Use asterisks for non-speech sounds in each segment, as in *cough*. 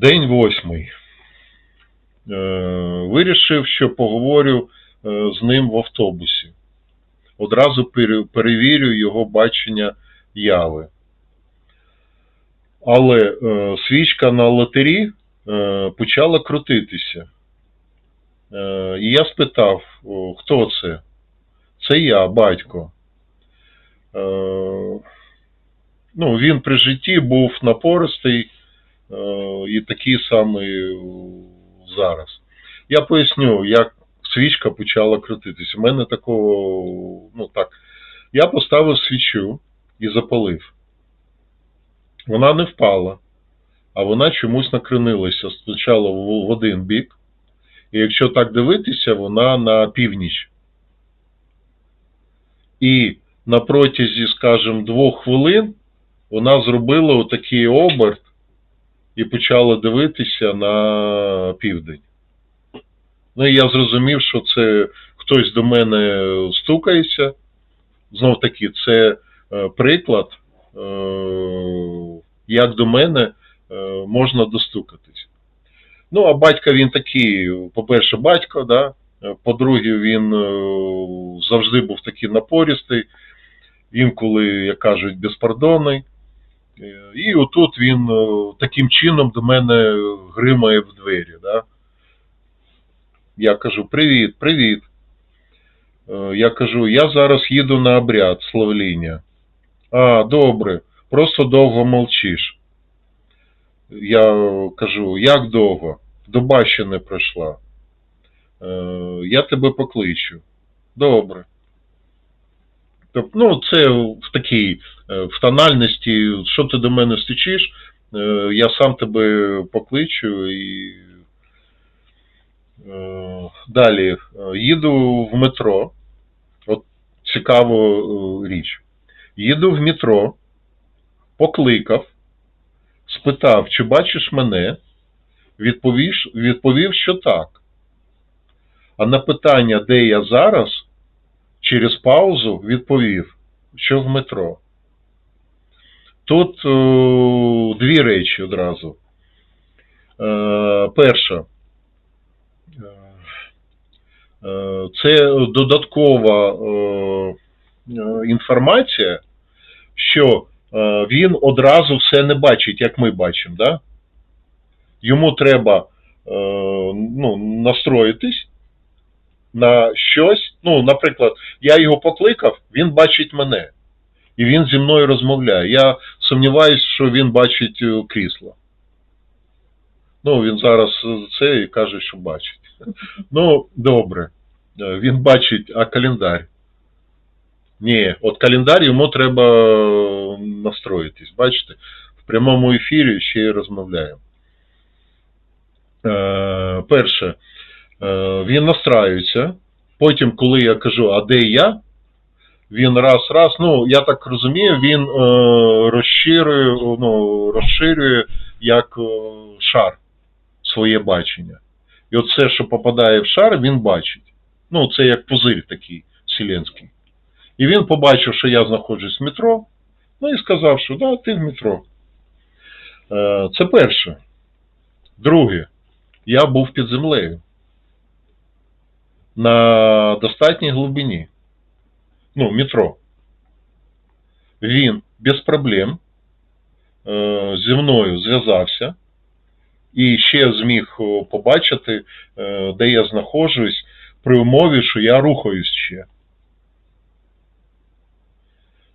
День восьмий. Е, Вирішив, що поговорю е, з ним в автобусі. Одразу перевірю його бачення яви. Але е, свічка на лотері почала крутитися. І я спитав, хто це? Це я, батько. Ну, він при житті був напористий і такий самий е, зараз. Я поясню, як свічка почала крутитися. У мене такого, ну так, я поставив свічу і запалив. Вона не впала, а вона чомусь накренилася спочатку в один бік. І якщо так дивитися, вона на північ. І на протязі, скажімо, двох хвилин вона зробила отакий оберт і почала дивитися на південь. Ну і я зрозумів, що це хтось до мене стукається. Знов таки, це е, приклад, е, як до мене е, можна достукатись. Ну, а батька він такий, по-перше, батько, да? по-друге, він завжди був такий напористий, інколи, як кажуть, безпардонний. І отут він е, таким чином до мене гримає в двері. Да? Я кажу: привіт, привіт. Е, Я кажу, я зараз їду на обряд славління. А, добре, просто довго мовчиш. Я кажу, як довго? Доба ще не пройшла. Е, Я тебе покличу. Добре. Тобто, ну, це в такій в тональності, що ти до мене стучиш, е, я сам тебе покличу і е, далі е, їду в метро. От цікава е, річ. Їду в метро, покликав, спитав, чи бачиш мене, відповів, відповів, що так. А на питання, де я зараз, через паузу відповів, що в метро. Тут е, дві речі одразу. Е, перша. Е, це додаткова інформація, що він одразу все не бачить, як ми бачимо. Да? Йому треба ну, настроїтись на щось. Ну, наприклад, я його покликав, він бачить мене. І він зі мною розмовляє. Я сумніваюся, що він бачить е, крісло. Ну, він зараз е, це і каже, що бачить. *laughs* Ну, добре. Е, Він бачить, а календар. Ні, от календар йому треба настроїтись. Бачите? В прямому ефірі ще й розмовляємо. Перше, він настраюється. Потім, коли я кажу, а де я? Він раз, раз, ну, я так розумію, він е, розширює, ну, розширює як е, шар своє бачення. І оце, що попадає в шар, він бачить. Ну, це як пузир такий вселенський. І він побачив, що я знаходжусь в метро, ну і сказав, що да, ти в метро. Е, це перше. Друге, я був під землею. На достатній глибині. Ну, метро. Він без проблем е, зі мною зв'язався і ще зміг побачити, е, де я знаходжусь, при умові, що я рухаюсь ще.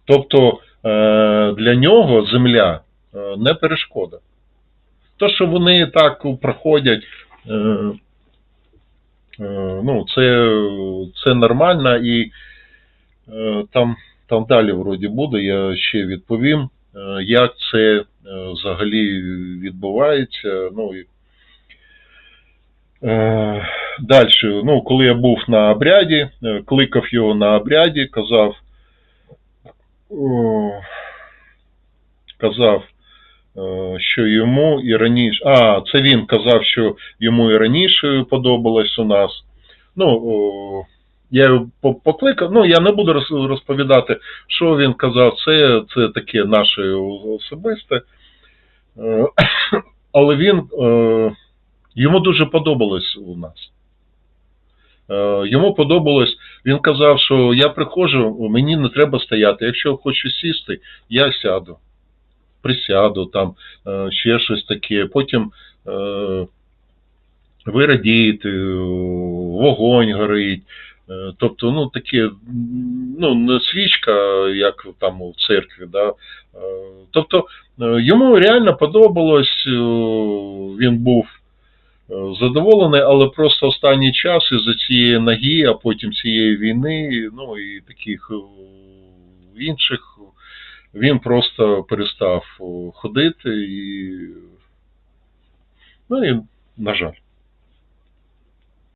Тобто е, для нього земля е, не перешкода. То, що вони так проходять, е, е, ну, це, це нормально і е, там, там далі вроді буде, я ще відповім, е, як це е, взагалі відбувається. Ну, і, е, далі, ну, коли я був на обряді, е, кликав його на обряді, казав, казав, е, що йому і раніше. А, це він казав, що йому і раніше подобалось у нас. Ну, я його покликав, ну я не буду розповідати, що він казав, це, це таке наше особисте. Е, *coughs* але він е, йому дуже подобалось у нас. Е, йому подобалось, він казав, що я приходжу, мені не треба стояти. Якщо хочу сісти, я сяду. Присяду, там ще щось таке. Потім ви радієте, вогонь горить. Е, Тобто, ну таке, ну, не свічка, як там у церкві, да. Е, Тобто е, йому реально подобалось, він був задоволений, але просто останній час із-за цієї ноги, а потім цієї війни, ну і таких інших, він просто перестав ходити і, ну і, на жаль.